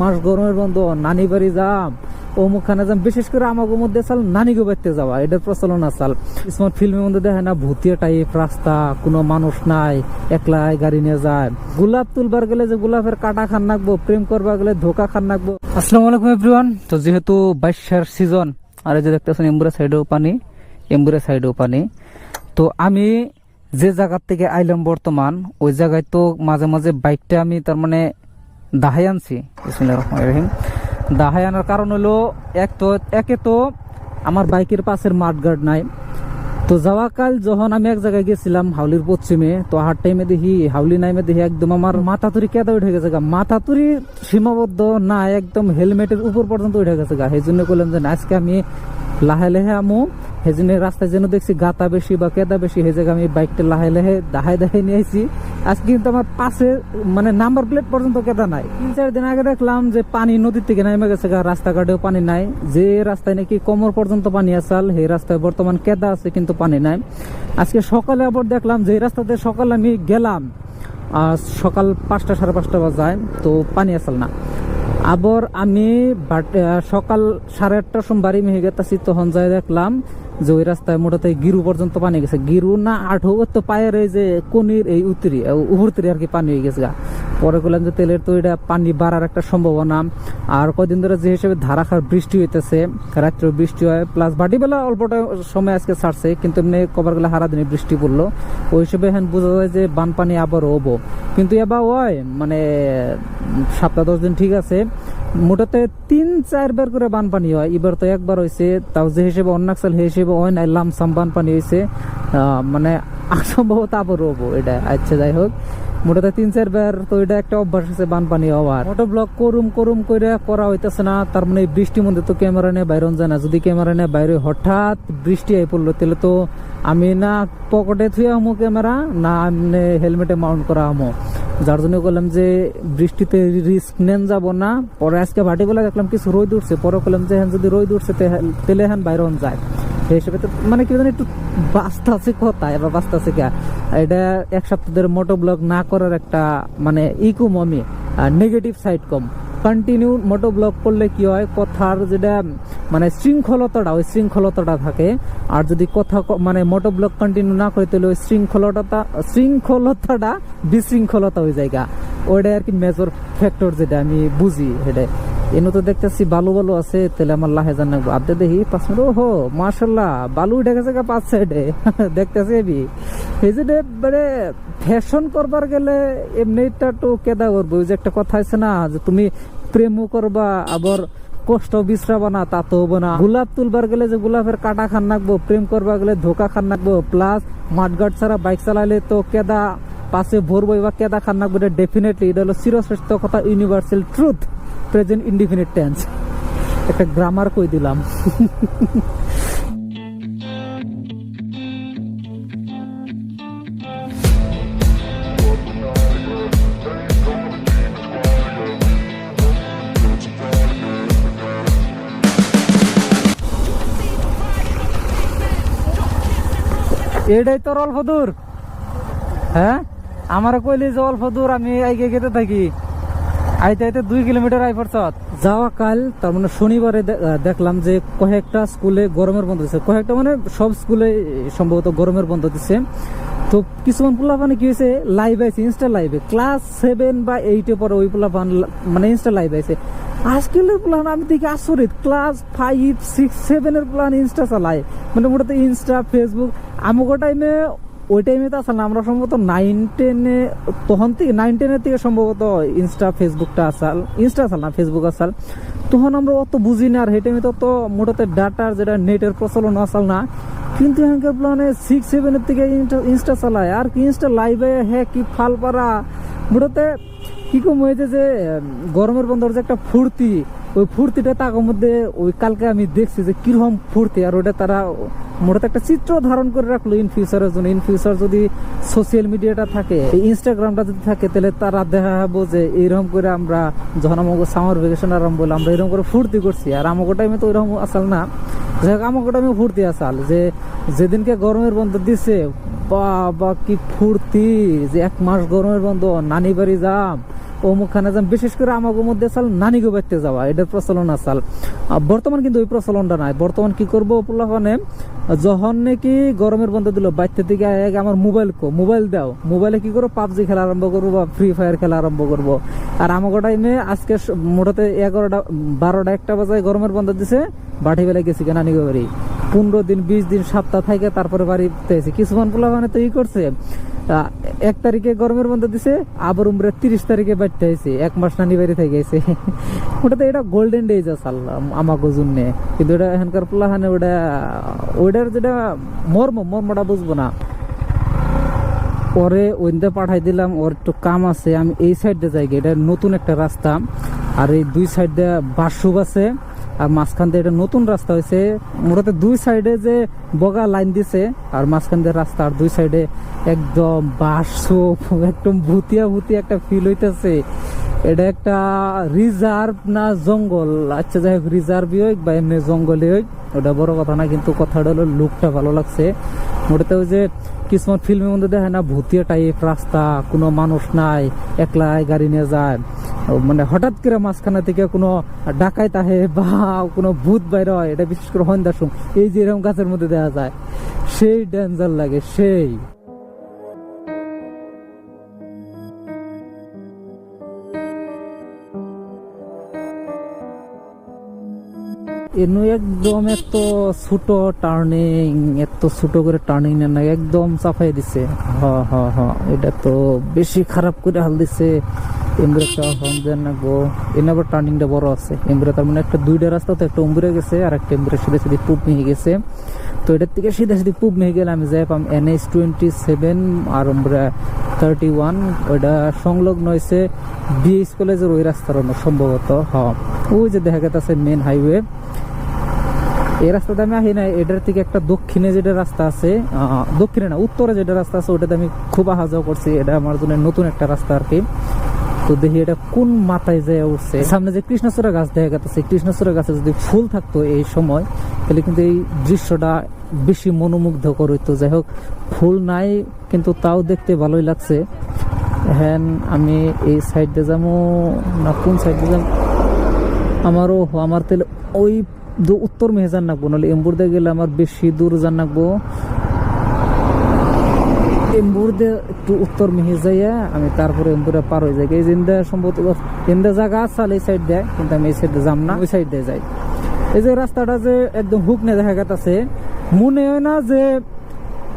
মাস গরমের বন্ধ, নানি বাড়ি যাম। অমুকখানে যাম। বিশেষ করে আমাকে মধ্যে চাল নানি গো বাড়তে যাওয়া, এটার প্রচলন আসাল স্মার্ট ফিল্মের মধ্যে দেখে না, ভূতিয়া টাইপ রাস্তা, কোনো মানুষ নাই, একলাই গাড়ি নিয়ে যায়। গোলাপ তুলবার গেলে যে গোলাপের কাটা খান নাকবো, প্রেম করবার গেলে ধোকা খান নাকবো। আসসালামু আলাইকুম এভরিওয়ান তো যেহেতু বাইশের সিজন আর এই যে দেখতেছেন এম্বুরের সাইডেও পানি এম্বুরের সাইডেও পানি। তো আমি যে জায়গার থেকে আইলাম বর্তমান, ওই জায়গায় তো মাঝে মাঝে বাইকটা আমি তার মানে দাহাই আনছি রহমানির রহিম। আনার কারণ হলো, এক তো, একে তো আমার বাইকের পাশের মাঠগার্ড নাই। তো যাওয়া কাল যখন আমি এক জায়গায় গেছিলাম হাউলির পশ্চিমে, তো হাট টাইমে দেখি, হাউলি নাইমে দেখি একদম আমার মাথা তুরি কেদা উঠে গেছে গা। মাথা তুরি সীমাবদ্ধ না, একদম হেলমেটের উপর পর্যন্ত উঠে গেছে গা। সেই জন্য করলাম যে আজকে আমি লাহে লাহে আমু। সেই জন্য রাস্তায় যেন দেখছি গাতা বেশি বা কেদা বেশি, সেই জায়গায় আমি বাইকটা লাহে লাহে দাহাই দাহাই নিয়ে আইছি। আজকে কিন্তু আমার পাশে মানে নাম্বার প্লেট পর্যন্ত কেদা নাই। তিন, চার দিন আগে দেখলাম যে পানি নদীর থেকে নেমে গেছে রাস্তাঘাটেও পানি নাই। যে রাস্তায় নাকি কোমর পর্যন্ত পানি আসাল সেই রাস্তায় বর্তমান কেদা আছে, কিন্তু পানি নাই। আজকে সকালে আবার দেখলাম যে রাস্তাতে সকালে আমি গেলাম সকাল পাঁচটা, সাড়ে পাঁচটা বাজায়, তো পানি আসাল না। আবার আমি সকাল সাড়ে আটটার সময় বাড়ি মেহে গেতাছি, তখন যাই দেখলাম যে ওই রাস্তায় মোটাতে গিরু পর্যন্ত পানি গেছে। গিরু না আঠো তো পায়ের এই যে কনির এই উত্তরি উপরতরি আর কি পানি হয়ে গেছে গা। পরে করলাম যে তেলের তো এটা পানি বাড়ার একটা সম্ভাবনা। আর কয়দিন ধরে যে হিসেবে ধারাখার বৃষ্টি হইতেছে, রাত্রে বৃষ্টি হয় প্লাস বাটিবেলা অল্পটা সময় আজকে ছাড়ছে, কিন্তু এমনি কবার গেলে হারা দিনে বৃষ্টি পড়ল। ওই হিসেবে হ্যাঁ বোঝা যায় যে বানপানি আবার হব। কিন্তু এবার হয় মানে সপ্তাহ দশ দিন ঠিক আছে, মোটাতে তিন চারবার করে বানপানি হয়। এবার তো একবার হয়েছে তাও যে হিসেবে অন্য সাল সেই হিসেবে হয় নাই, লামসাম বানপানি হয়েছে মানে সম্ভবত আবার হব এটা। আচ্ছা যাই হোক। মোটাতে তিন চারবার তো এটা একটা অভ্যাস আছে বানপানি হওয়ার। মোটো ব্লক করুম করুম করে করা হইতেছে না, তার মানে বৃষ্টির মধ্যে তো ক্যামেরা নিয়ে বাইরে যায় না। যদি ক্যামেরা নিয়ে বাইরে হঠাৎ বৃষ্টি আই পড়ল, তাহলে তো আমি না পকেটে থুয়ে আমো ক্যামেরা, না এমনি হেলমেটে মাউন্ট করা আমো। যার জন্য বললাম যে বৃষ্টিতে রিস্ক নেন যাব না, পরে আজকে ভাটি বলে দেখলাম কিছু রোদ উঠছে, পরে বললাম যে হ্যাঁ যদি রোদ উঠছে, তে- তেলে হ্যাঁ বাইরে যায়। সেই হিসেবে তো মানে কি জানি একটু বাস্তা আছে কথা এবার বাস্তা আছে কে এটা এক সপ্তাহ ধরে মোটো ব্লগ না করার একটা মানে ইকুম আমি নেগেটিভ সাইড কম কন্টিনিউ মোটো ব্লগ করলে কি হয়, কথার যেটা মানে শৃঙ্খলতাটা, ওই শৃঙ্খলতাটা থাকে। আর যদি কথা মানে মোটো ব্লগ কন্টিনিউ না করে, তাহলে ওই শৃঙ্খলতাটা শৃঙ্খলতাটা বিশৃঙ্খলতা হয়ে জায়গা ওইটা আর কি মেজর ফ্যাক্টর যেটা আমি বুঝি সেটা এনে তো দেখতেছি বালু বালু আছে, তাহলে আমার লাহে জান আদে দেখি, পাঁচ মিনিট, ওহো মার্শাল্লাহ বালু উঠে গেছে পাঁচ সাইডে, দেখতেছি এবি এই যে মানে ফ্যাশন করবার গেলে এমনিটা তো কেদা করব, ওই যে একটা কথা আছে না, যে তুমি প্রেমও করবা, আবার কষ্ট বিশ্রাবা না, তা তো হব না। গোলাপ তুলবার গেলে যে গোলাপের কাটা খান নাকবো, প্রেম করবার গেলে ধোকা খান নাকবো প্লাস মাঠগাট ছাড়া বাইক চালাইলে তো কেদা, পাশে ভরবো বা কেদা খান নাকবো, এটা ডেফিনেটলি এটা হলো চিরশ্রেষ্ঠ কথা universal truth present indefinite tense একটা গ্রামার কই দিলাম? এটাই তোর অল্প দূর? হ্যাঁ? আমার কইলি যে অল্প দূর, আমি আইগে গেতে থাকি। আইতে আইতে দুই কিলোমিটার আই পড়ছত। যাওয়া কাল, তার মানে শনিবারে দেখলাম যে কয়েকটা স্কুলে গরমের বন্ধ দিচ্ছে কয়েকটা মানে সব স্কুলে সম্ভবত গরমের বন্ধ দিচ্ছে তো কিছুমান পোলাপানে কি হয়েছে লাইভ আছে ইনস্টা লাইভে ক্লাস সেভেন বা এইটে পরে ওই পোলাপান মানে ইনস্টা লাইভ আছে আজকালের প্ল্যান আমি দেখি আচরিত ক্লাস ফাইভ সিক্স সেভেনের প্ল্যান ইনস্টা চালায়। মানে মোটাতে ইনস্টা ফেসবুক আমাকে টাইমে ওই টাইমে তো আসল আমরা সম্ভবত নাইন টেনে তখন থেকে নাইন টেনের থেকে সম্ভবত ইনস্টা ফেসবুকটা আসাল। ইনস্টা আসাল না ফেসবুক আসাল। তখন আমরা অত বুঝি না, আর সেই টাইমে তো মোটাতে ডাটার যেটা নেটের প্রচলন আসাল না। কিন্তু এখানকার প্লানে সিক্স সেভেনের থেকে ইনস্টা- চালায়। আর কি ইনস্টা লাইভে হ্যাঁ কি ফাল পারা মোটাতে কি কম হয়েছে যে গরমের বন্ধর যে একটা ফুর্তি। ওই ফুর্তিটা তাকের মধ্যে ওই কালকে আমি দেখছি যে কীরকম ফুর্তি, আর ওটা তারা মোটাতে একটা চিত্র ধারণ করে রাখল ইন ফিউচারের জন্য। ইন ফিউচার যদি সোশ্যাল মিডিয়াটা থাকে ইনস্টাগ্রামটা যদি থাকে, তাহলে তারা দেখা যাব যে এইরকম করে আমরা যখন আমাকে সামার ভ্যাকেশন আরম্ভ হলো, আমরা এরকম করে ফুর্তি করছি। আর আমাকে টাইমে তো ওইরকম আসাল না। যাই হোক, আমাকে টাইমে ফুর্তি আসাল যে যেদিনকে গরমের বন্ধ দিছে, বাবা কি ফুর্তি, যে এক মাস গরমের বন্ধ নানি বাড়ি যাম অমুকখানে যাম বিশেষ করে আমাগো মধ্যে চাল নানিগো বাড়তে যাওয়া, এটার প্রচলন আসাল বর্তমান কিন্তু ওই প্রচলনটা নাই। বর্তমান কি করব পোলাপানে যখন নাকি গরমের বন্ধ দিল বাইতে থেকে এক আমার মোবাইল কো, মোবাইল দাও। মোবাইলে কি করব? পাবজি খেলা আরম্ভ করব বা ফ্রি ফায়ার খেলা আরম্ভ করব। আর আমাকে টাইমে আজকে মোটাতে এগারোটা, বারোটা একটা বাজায় গরমের বন্ধ দিছে বাড়ি বেলা গেছি কেন নানিগো বাড়ি। পনেরো দিন, বিশ দিন, সপ্তাহ থেকে তারপরে বাড়িতে এসে কিছুমান পোলা তো ই করছে এক তারিখে গরমের বন্ধ দিছে, আবার উমরে তিরিশ তারিখে বাড়তে হয়েছে এক মাস নানি বাড়ি থেকে গেছে ওটাতে এটা গোল্ডেন ডেজ আছে আমাকে জন্য কিন্তু এটা এখানকার পোলাহানে ওটা, ওইটার যেটা মর্ম, মর্মটা বুঝব না। পরে ওইতে পাঠাই দিলাম, ওর একটু কাম আছে, আমি এই সাইড যাই। এটা নতুন একটা রাস্তা, আর এই দুই সাইড বাসুব আছে। আর মাঝখান দিয়ে এটা নতুন রাস্তা হয়েছে। মোটাতে দুই সাইডে যে বগা লাইন দিছে, আর মাঝখান দিয়ে রাস্তা, আর দুই সাইডে একদম বাস একদম ভুতিয়া ভুতিয়া একটা ফিল হইতেছে। এটা একটা রিজার্ভ না জঙ্গল? আচ্ছা যাই হোক রিজার্ভই হোক বা এমনি জঙ্গলই হোক, ওটা বড় কথা না, কিন্তু কথাটা হলো লুকটা ভালো লাগছে। ওটাতে ওই যে কিছুমান ফিল্মের মধ্যে দেখে না, ভুতিয়া টাইপ রাস্তা, কোনো মানুষ নাই, একলাই গাড়ি নিয়ে যায়। মানে হঠাৎ করে মাঝখানে থেকে কোনো ডাকাইত আহে বা কোনো ভূত বাইরে হয়, এটা বিশেষ করে হন্দার সময় এই যে এরকম গাছের মধ্যে দেখা যায়, সেই ডেঞ্জার লাগে, সেই। এনু একদম এত ছোট টার্নিং এত ছোট করে টার্নিং না একদম চাপাই দিছে। হ হ হ, এটা তো বেশি খারাপ করে হাল দিছে। এমব্রে হর্ন দেন না গো। এনে আবার টার্নিংটা বড় আছে। এমব্রে তার মানে একটা দুইটা রাস্তা তো একটা উমরে গেছে, আর একটা এমব্রে সিধে সিধে পুপ নিয়ে গেছে। তো এটার থেকে সিধে সিধে পুপ নিয়ে গেলে আমি যাই পাম এনএস টোয়েন্টি সেভেন আর আমরা থার্টি ওয়ান ওইটা সংলগ্ন হয়েছে বিএস কলেজের ওই রাস্তার সম্ভবত, হ। ওই যে দেখা গেছে মেন হাইওয়ে এই রাস্তাতে আমি আহি না এটার থেকে একটা দক্ষিণে যেটা রাস্তা আছে দক্ষিণে না, উত্তরে যেটা রাস্তা আছে, ওটাতে আমি খুব আহা যাওয়া করছি। এটা আমার জন্য নতুন একটা রাস্তা আর কি। তো দেখি এটা কোন মাথায় যায় উঠছে। সামনে যে কৃষ্ণচূড়া গাছ দেখা গেছে কৃষ্ণচূড়া গাছে যদি ফুল থাকতো এই সময়, তাহলে কিন্তু এই দৃশ্যটা বেশি মনোমুগ্ধকর হইতো। যাই হোক, ফুল নাই, কিন্তু তাও দেখতে ভালোই লাগছে। হ্যান, আমি এই সাইড দিয়ে যাব না কোন সাইড দিয়ে যাব? আমারও, আমার তেলে ওই উত্তর মেহে যান নাকবো, নাহলে এম্বুরদে গেলে আমার বেশি দূর যান নাকবো। এম্বুরদে একটু উত্তর মেহে যাইয়া আমি তারপরে এম্বুরে পার হয়ে যাই। এই জিন্দা সম্ভবত জায়গা আছে এই সাইড দেয় কিন্তু আমি এই সাইড যাম না, ওই সাইড দিয়ে যাই। এই যে রাস্তাটা যে একদম হুক নিয়ে দেখা গেছে মনে হয় না যে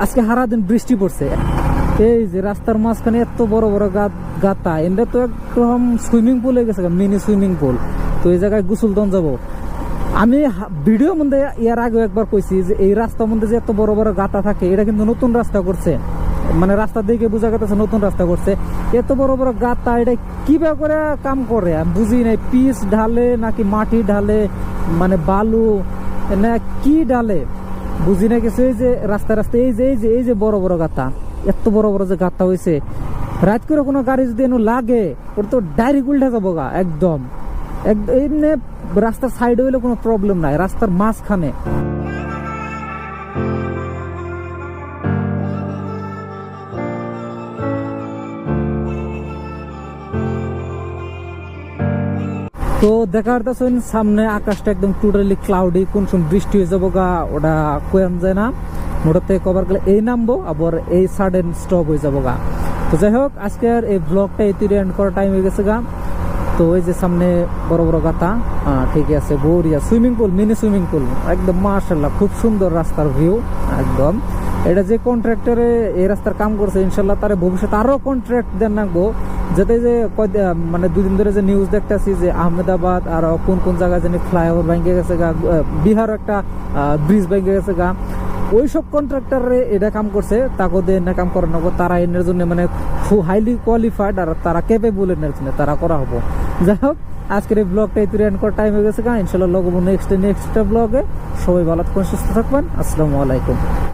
আজকে সারা দিন বৃষ্টি পড়ছে। এই যে রাস্তার মাঝখানে এত বড় বড় গাত গাতা এনটা তো একদম সুইমিং পুল গেছে, মিনি সুইমিং পুল তো এই জায়গায় গোসল দন যাব। আমি ভিডিও মধ্যে এর আগে একবার কইছি যে এই রাস্তার মধ্যে যে এত বড় বড় গাতা থাকে, এটা কিন্তু নতুন রাস্তা করছে। মানে রাস্তা দেখে বোঝা গেছে নতুন রাস্তা করছে। এত বড় বড় গাতা, এটা কীভাবে করে কাম করে? বুঝি নাই, পিচ ঢালে নাকি মাটি ঢালে মানে বালু, না কি ঢালে? বুঝি না কিছু, এই যে রাস্তা রাস্তা, এই যে এই যে এই যে বড় বড় গাতা, এত বড় বড় যে গাতা হয়েছে রাত করে কোনো গাড়ি যদি এনে লাগে, ওর তো ডাইরেক্ট উল্টা যাব গা একদম। এক- এমনি রাস্তার সাইডে হইলে কোনো প্রবলেম নাই, রাস্তার মাঝখানে। তো দেখা যাচ্ছে সামনে আকাশটা একদম টোটালি ক্লাউডি কোন সময় বৃষ্টি হয়ে যাব গা, ওটা কোয়াম যায় না। মোটাতে কভার করলে এই নামবো, আবার এই সাডেন স্টপ হয়ে যাব গা। তো যাই হোক, আজকের এই ব্লগটা এই তুই এন্ড করার টাইম হয়ে গেছে গা। তো ওই যে সামনে বড় বড় গাতা আহ, ঠিক আছে বড়িয়া swimming pool mini swimming pool একদম মার্শাল্লাহ খুব সুন্দর রাস্তার ভিউ একদম। এটা যে কন্ট্রাক্টরে এই রাস্তার কাম করছে ইনশাল্লাহ তার ভবিষ্যতে আরও কন্ট্রাক্ট দেন রাখব। যাতে যে মানে দুদিন ধরে যে নিউজ দেখতেছি যে আহমেদাবাদ আর কোন কোন জায়গায় জানি ফ্লাইওভার ভেঙে গেছে গা বিহার একটা ব্রিজ ভেঙে গেছে গা। ওই সব কন্ট্রাক্টরে এটা কাম করছে তাকে দিয়ে এনে কাম করানো তারা এনের জন্য মানে হাইলি কোয়ালিফাইড আর তারা ক্যাপেবল এনের জন্য তারা করা হব। যাই হোক, আজকের এই ব্লগটা এই এন্ড করার টাইম হয়ে গেছে গা। ইনশাল্লাহ লগবো নেক্সট নেক্সট ব্লগে সবাই ভালো থাকবেন, সুস্থ থাকবেন। আসসালামু আলাইকুম।